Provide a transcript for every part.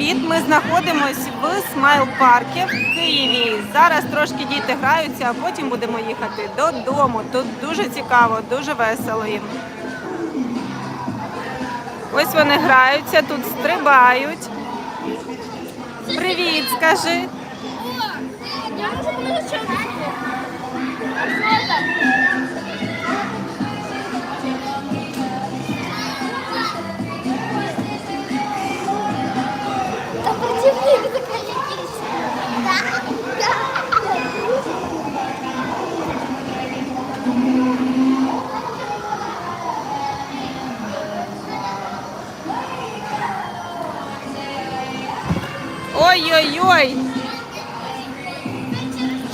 привіт! Ми знаходимося в Смайл Паркі в Києві. Зараз трошки діти граються, а потім будемо їхати додому. Тут дуже цікаво, дуже весело їм. Ось вони граються, тут стрибають. Привіт, скажи. Я противник така якийсь. Ой-ой-ой.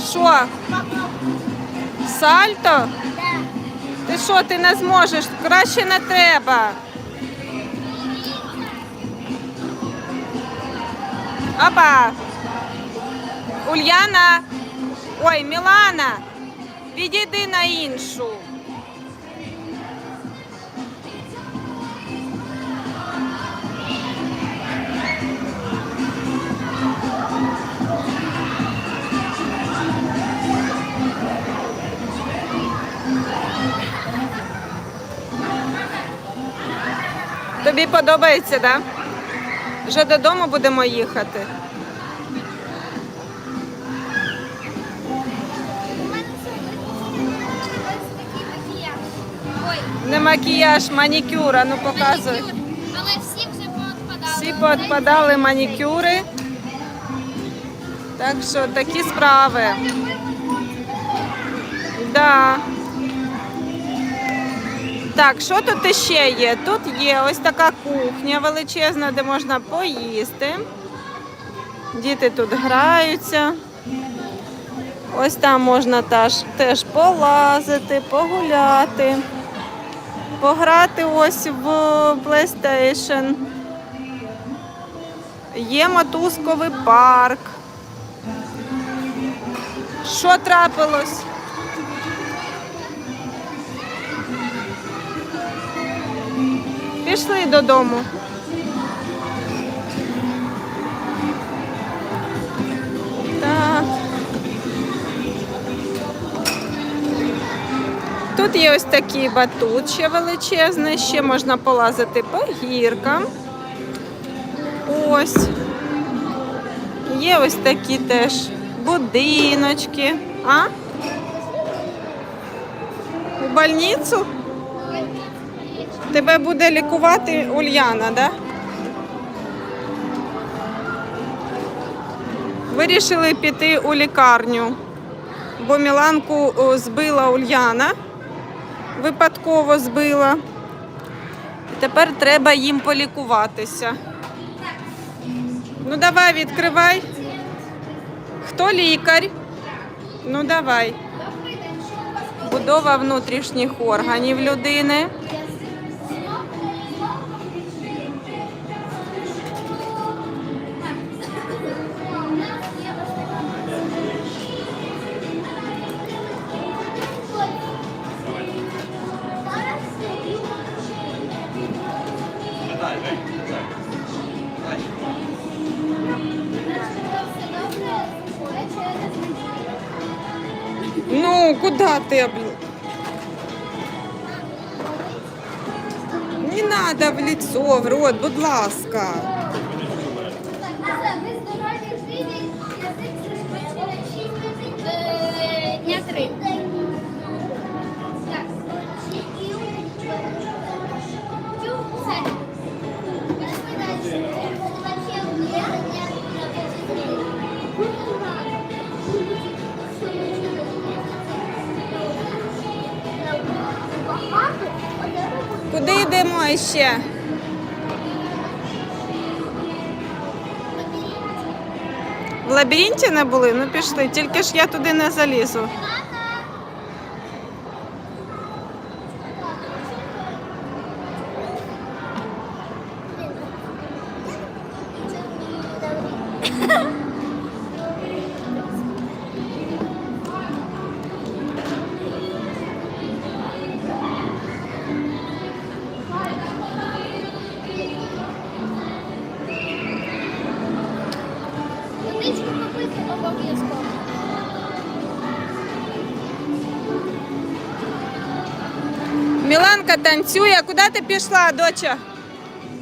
Що? Сальто? Ти що, ти не зможеш? Краще не треба. Опа. Ульяна. Ой, Мілана. Підійди на іншу. Тобі подобається, так? Да? Вже додому будемо їхати. Макіяж. Не макіяж, манікюра, ну показуй. Але всі вже поотпадали. Всі поотпадали манікюри. Так що такі справи. Да. Так, що тут іще є? Тут є ось така кухня величезна, де можна поїсти. Діти тут граються. Ось там можна теж, теж полазити, погуляти, пограти ось в PlayStation. Є мотузковий парк. Що трапилось? Пішли додому. Тут є ось такий батут ще величезний, ще можна полазити по гіркам. Ось. Є ось такі теж будиночки. А? У больницю? Тебе буде лікувати Ульяна, да? Вирішили піти у лікарню, бо Міланку збила Ульяна, випадково збила. Тепер треба їм полікуватися. Ну давай, відкривай. Хто лікар? Ну давай. Будова внутрішніх органів людини. Ну, ты. Не надо в лицо, в рот, будь ласка. Куди ще? В лабіринті не були? Ну пішли, тільки ж я туди не залізу. Танцює. Куди ти пішла, доча?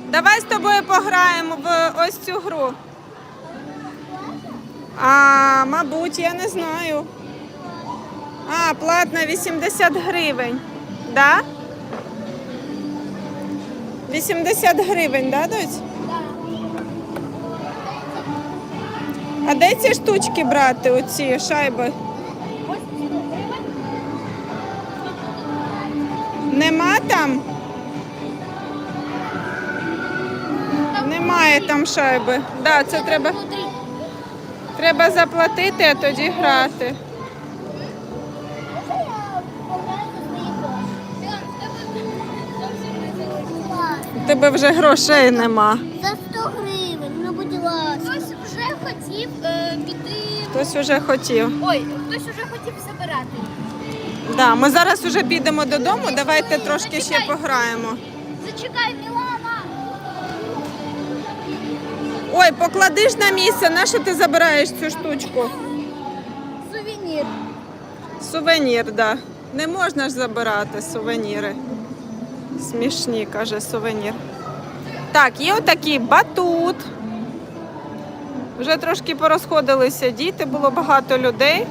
Давай з тобою пограємо в ось цю гру. А, мабуть, я не знаю. А, платна 80 гривень. Да? 80 гривень, да, доць? А де ці штучки брати, оці шайби? Там? Немає там шайби. Да, це треба, треба заплатити, а тоді грати. У тебе вже грошей нема. За 100 гривень, ну будь ласка. Хтось вже хотів е, піти. Хтось уже хотів. Ой, хтось вже хотів забирати. Да, ми зараз уже підемо додому. Давайте трошки ще пограємо. Зачекай, Мілана. Ой, покладиш на місце, на що ти забираєш цю штучку? Сувенір. Сувенір, да. Не можна ж забирати сувеніри. Смішні, каже сувенір. Так, є отакий батут. Вже трошки порозходилися діти, було багато людей.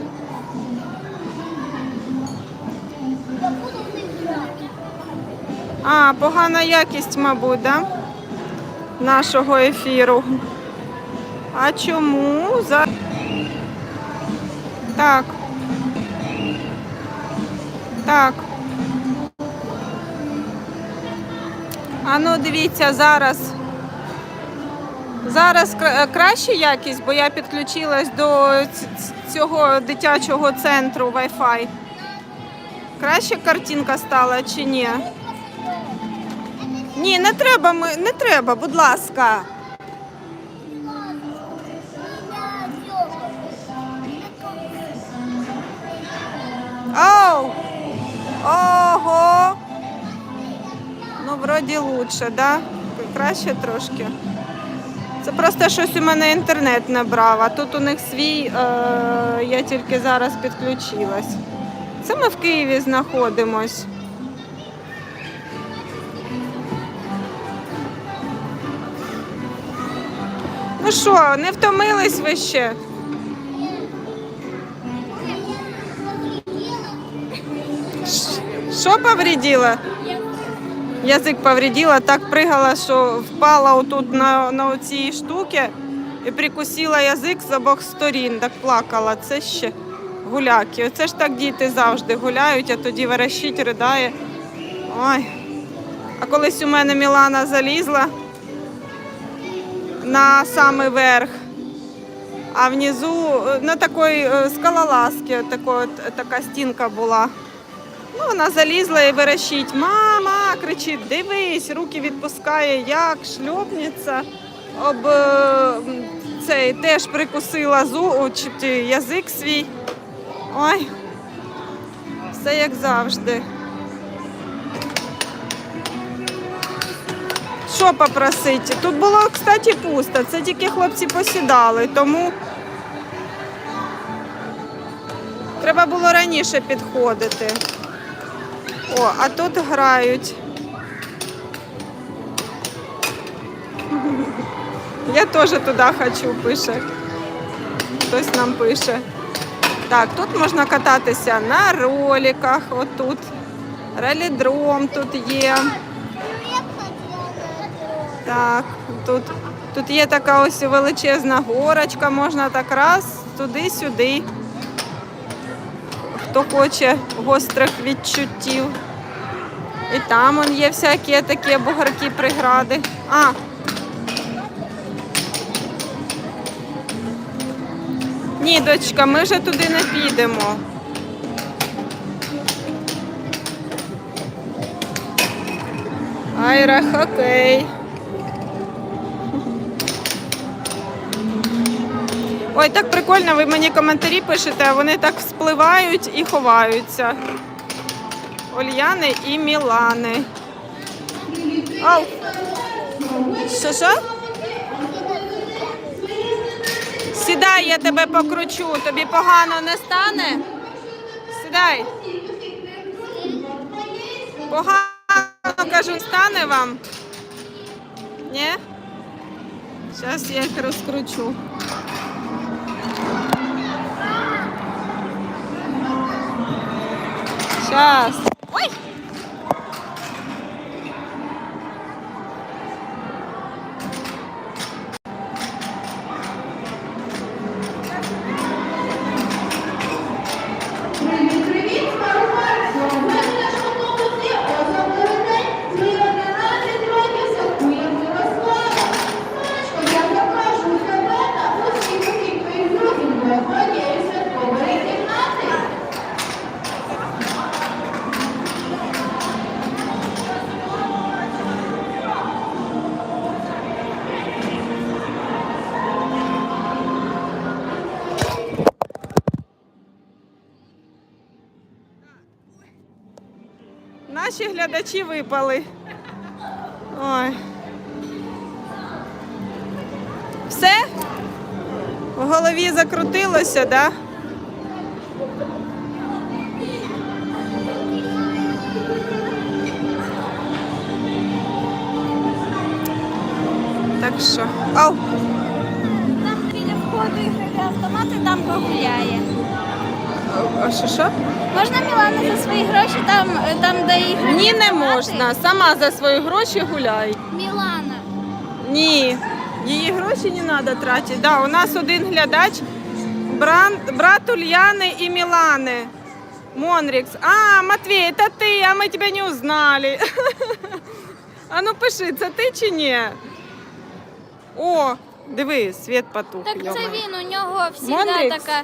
А, погана якість, мабуть, да? нашого ефіру. А чому? За... Так. Так. А ну дивіться, зараз. Зараз кра- краща якість, бо я підключилась до цього дитячого центру Wi-Fi. Краща картинка стала чи ні? Ні, не треба, ми, не треба, будь ласка. Оу! Ого! Ну, вроді лучше, да? Краще трошки. Це просто щось у мене інтернет не брав, а тут у них свій, е, я тільки зараз підключилась. Це ми в Києві знаходимось. Ну що, не втомились ви ще? Що повредила? Язик повредила, так пригала, що впала отут на, на ці штуки і прикусила язик з обох сторін, так плакала. Це ще гуляки. Оце ж так діти завжди гуляють, а тоді верещить, ридає. Ой. А колись у мене Мілана залізла на самий верх, а внизу е, на такої е, скалолазки така стінка була. Ну, вона залізла і верещить. Мама, кричить, дивись, руки відпускає, як шльопниця. Об е, цей теж прикусила зу, язик свій. Ой, все як завжди. Що попросити? Тут було, кстати, пусто. Це тільки хлопці посідали, тому треба було раніше підходити. О, а тут грають. Я теж туди хочу, пише. Хтось нам пише. Так, тут можна кататися на роликах, отут. Ралідром тут є. Так, тут, тут є така ось величезна горочка, можна так раз туди-сюди. Хто хоче гострих відчуттів. І там он є всякі такі бугарки пригради. А. Ні, дочка, ми вже туди не підемо. Аерохокей. Ой, так прикольно, ви мені коментарі пишете, вони так вспливають і ховаються. Ольяни і Мілани. Ау. Що що? Сідай, я тебе покручу. Тобі погано не стане? Сідай. Погано кажу, стане вам? Ні? Зараз я їх розкручу. Сейчас. Глядачі випали. Ой. Все? В голові закрутилося, да? Так що. Ау! Там біля входу автомати, там погуляє. А що що? Можна Мілана за свої гроші там, там де ігрові Ні, не можна. Сама за свої гроші гуляй. Мілана. Ні, її гроші не треба тратити. Да, у нас один глядач, брат, брат Ульяни і Мілани. Монрікс. А, Матвій, це ти, а ми тебе не узнали. А ну пиши, це ти чи ні? О, диви, світ потух. Так це він, у нього Мондрікс? така.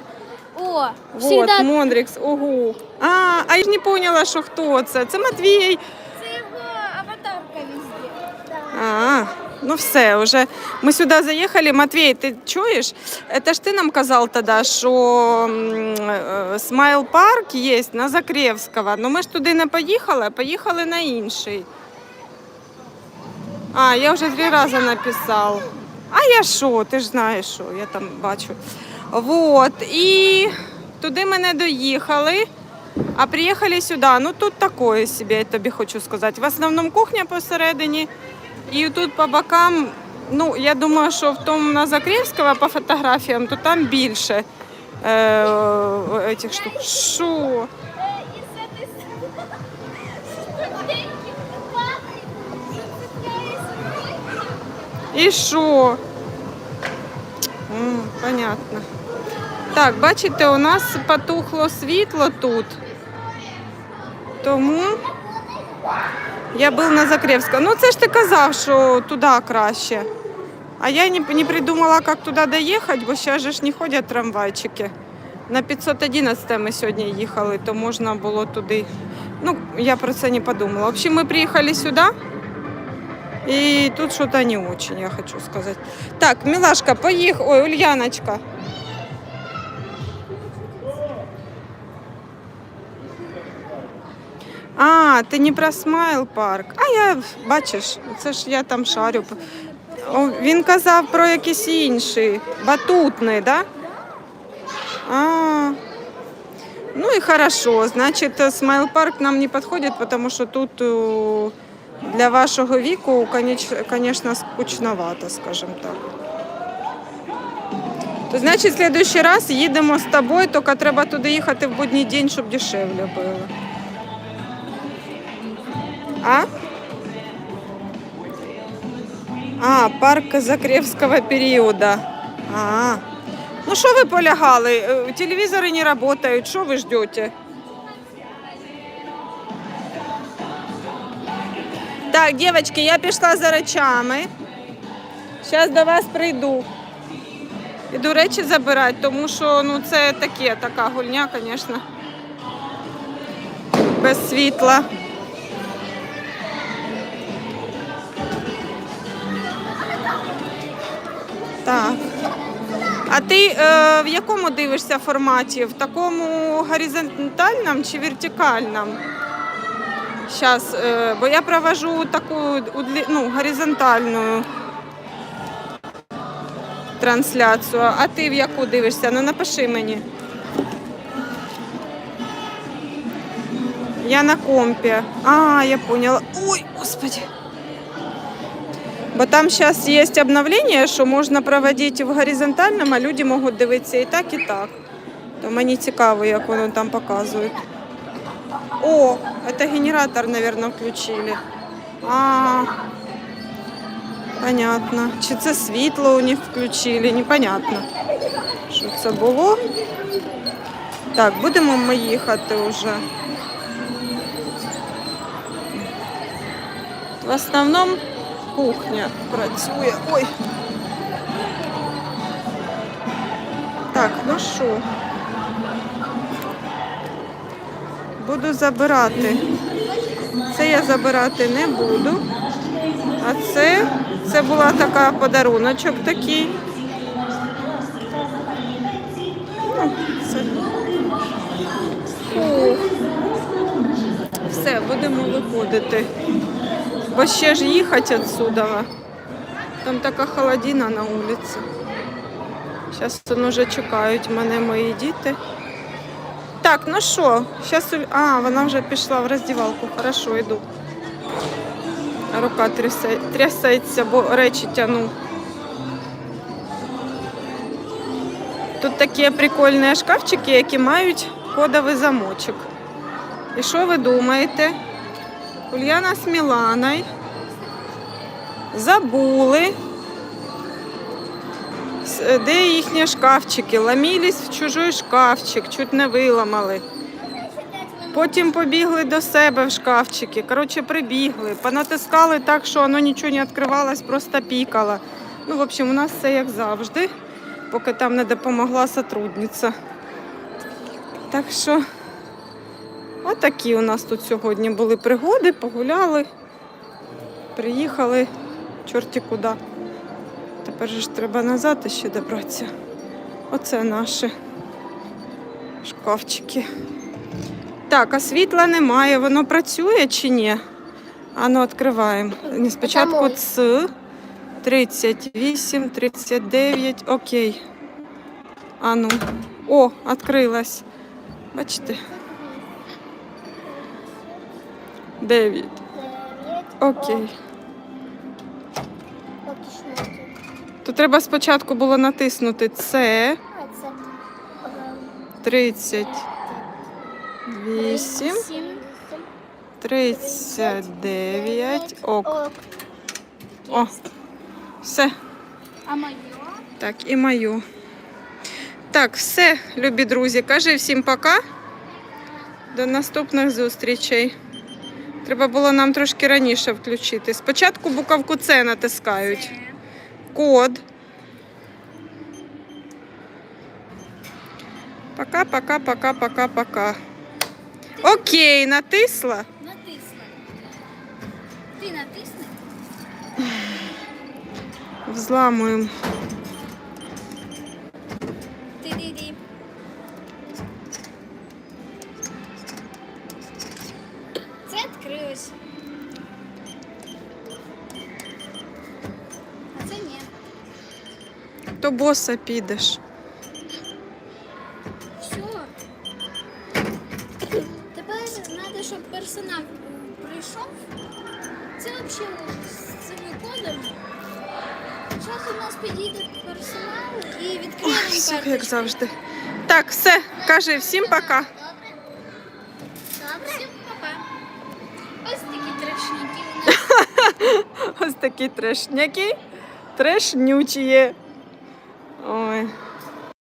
О, Вот, завжди Мондрікс, ого. А, а я ж не поняла, що хто це. Це Матвій. це його аватарка везде. А, ну все, уже мы сюда заехали. Матвей, ты чуешь? Это ж ты нам казал тогда, що м, е, Смайл парк є на Закревського. Ну ми ж туди не поїхали, а поїхали на інший. А, я вже три рази написав. А я що? Ти ж знаєш, що я там бачу. Вот. І туди ми не доїхали. А приїхали сюди. Ну тут такое собі, я тобі хочу сказати. В основному кухня посередині. І тут по бокам, ну я думаю, що в тому на Закревського по фотографіям, то там більше е, этих штук. Що? І що? М, понятно. Так, бачите, у нас потухло світло тут. Тому я був на Закревському. Ну, це ж ти казав, що туди краще. А я не, не придумала, як туди доїхати, бо зараз ж не ходять трамвайчики. На 511 ми сьогодні їхали, то можна було туди. Ну, я про це не подумала. В общем, ми приїхали сюди. І тут щось не очень, я хочу сказати. Так, Мілашка, поїхали. Ой, Ульяночка. А, ти не про Смайл парк. А я бачиш, це ж я там шарю. О, він казав про якийсь інший, батутний, да? А, ну і хорошо. Значить, Смайл парк нам не підходить, тому що тут для вашого віку, звісно, скучновато, скажімо так. То значить, в следующий раз їдемо з тобою, тільки треба туди їхати в будній день, щоб дешевле було. А? А, парк Закревского периода. А. Ну що ви полягали? Е, Телевізори не працюють. Що ви ждете? Так, дівчатки, я пішла за речами. Зараз до вас прийду. Іду речі забирати, тому що ну, це таке, така гульня, звісно. Без світла. Так. А ти е, в якому дивишся форматі? В такому горизонтальному чи вертикальному? Зараз, е, бо я провожу таку ну, горизонтальну. трансляцію. А ти в яку дивишся? Ну напиши мені. Я на компі. А, я поняла. Ой, господи. Бо там зараз є обновлення, що можна проводити в горизонтальному, а люди можуть дивитися і так, і так. То мені цікаво, як воно там показує. О, це генератор, мабуть, включили. А, понятно. Чи це світло у них включили, непонятно. Що це було? Так, будемо ми їхати вже. В основному кухня працює. Ой. Так, ну що? Буду забирати. Це я забирати не буду. А це, це була така подаруночок такий. Ну, це. Фух. Все, будемо виходити. Бо ще ж їхати відсюди. Там така холодина на вулиці. Зараз вони вже чекають мене мої діти. Так, ну що, зараз. А, вона вже пішла в роздівалку. Хорошо, йду. Рука трясе- трясеться, бо речі тяну. Тут такі прикольні шкафчики, які мають кодовий замочок. І що ви думаєте? Ульяна з Міланою забули, де їхні шкафчики. Ламілись в чужий шкафчик, чуть не виламали. Потім побігли до себе в шкафчики. Коротше, прибігли, понатискали так, що воно нічого не відкривалось, просто пікало. Ну, в общем, у нас все як завжди, поки там не допомогла сотрудниця. Так що. Отакі у нас тут сьогодні були пригоди, погуляли, приїхали, чорті куди. Тепер же ж треба назад ще добратися. Оце наші шкафчики. Так, а світла немає, воно працює чи ні? Ану, відкриваємо. Спочатку. Ц 38, 39, окей. Ану. О, відкрилась. Бачите? 9. Окей. То треба спочатку було натиснути С це. е, 38, сім. 39. Ок. О, все. А моє? Так, і мою. Так, все, любі друзі. Кажи всім пока. До наступних зустрічей. Треба було нам трошки раніше включити. Спочатку буковку С натискають. Код. Пока, пока, пока, пока, пока. Окей, натисла. Натисни. Ти натисни? Взламуємо. Ти-ди-ди. До боса підеш. Все. Тепер треба, щоб персонал прийшов. Це взагалі з цими кодами. Зараз у нас підійде персонал і відкриє Ой, нам все, як карточку. завжди. Так, все, кажи всім пока. Добре? Всім папа. Ось такі трешніки у нас. Ось такі трешняки. Трешнючі.